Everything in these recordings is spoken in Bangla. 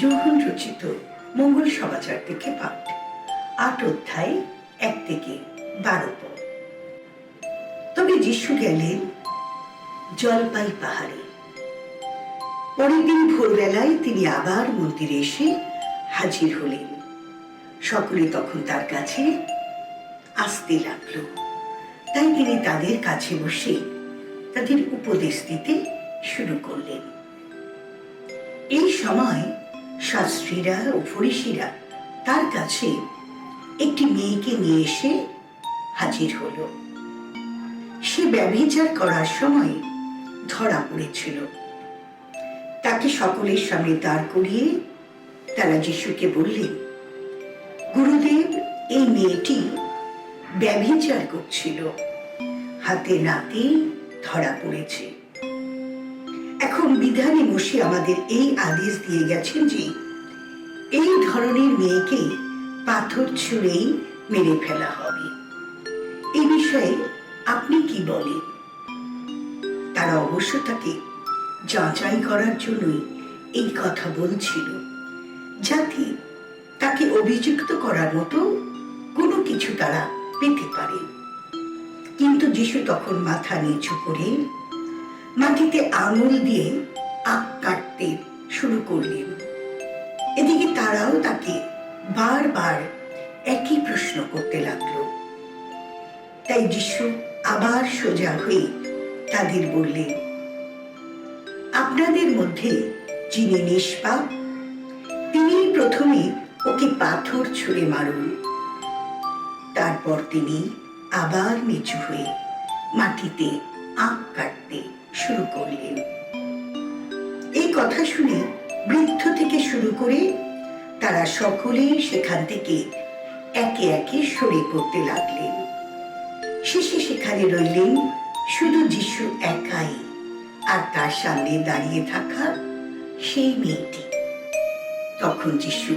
যৌবন রচিত মঙ্গল সমাচার থেকে পাঠ। আট অধ্যায়, এক থেকে বারো পদ। তবে যিশু গেলেন জলপাই পাহাড়ে। পরের দিন ভোরবেলায় তিনি আবার মন্দিরে এসে হাজির হলেন। সকলে তখন তার কাছে আসতে লাগল। তাই তিনি তাদের কাছে বসে তাদের উপদেশ দিতে শুরু করলেন। এই সময় শাস্ত্রীরা ও ফরিসিরা তার কাছে একটি মেয়েকে নিয়ে এসে হাজির হলো। সে ব্যভিচার করার সময় ধরা পড়েছিল। তাকে সকলের সামনে দাঁড় করিয়ে তারা যিশুকে বললেন গুরুদেব, এই মেয়েটি ব্যভিচার করছিল। হাতে নাতে ধরা পড়েছে। বিধানে বসে আমাদের এই আদেশ দিয়ে গেছেন যে, এই ধরনের মেয়েকে পাথর ছুঁড়েই মেরে ফেলা হবে। এই বিষয়ে আপনি কি বলেন? তারা অবশ্য তাকে যাচাই করার জন্যই এই কথা বলছিল, যাতে তাকে অভিযুক্ত করার মতো কোনো কিছু তারা পেতে পারে। কিন্তু যিশু তখন মাথা নিচু করে মাটিতে আঙুল দিয়ে শুরু করলেন। এদিকে তারাও তাকে বারবার একই প্রশ্ন করতে লাগল। তাই যিশু আবার সোজা হয়ে তাদের বললেন, আপনাদের মধ্যে যিনি নিষ্পাপ তিনি প্রথমে ওকে পাথর ছুঁড়ে মারুন। তারপর তিনি আবার নিচু হয়ে মাটিতে আঁক কাটতে শুরু করলেন। কথা শুনে বৃদ্ধ থেকে শুরু করে তারা সকলেই সেখান থেকে একে একে সরে পড়তে লাগলেন। শেষে সেখানে রইলেন শুধু যিশু একাই আর তার সামনে দাঁড়িয়ে থাকা সেই মেয়েটি। তখন যিশু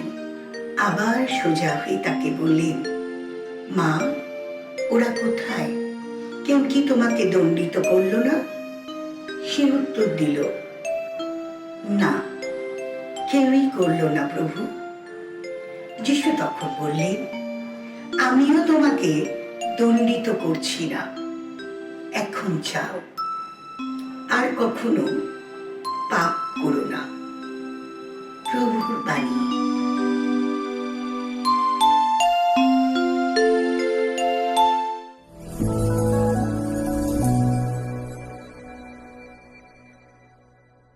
আবার সোজা হয়ে তাকে বললেন, মা, ওরা কোথায়? কেউ কি তোমাকে দণ্ডিত করল না? সে উত্তর দিল না, কেউই করল না প্রভু। যিশু তখন বললেন, আমিও তোমাকে দণ্ডিত করছি না। এখন চাও আর কখনো পাপ করো না। প্রভুর বাণী।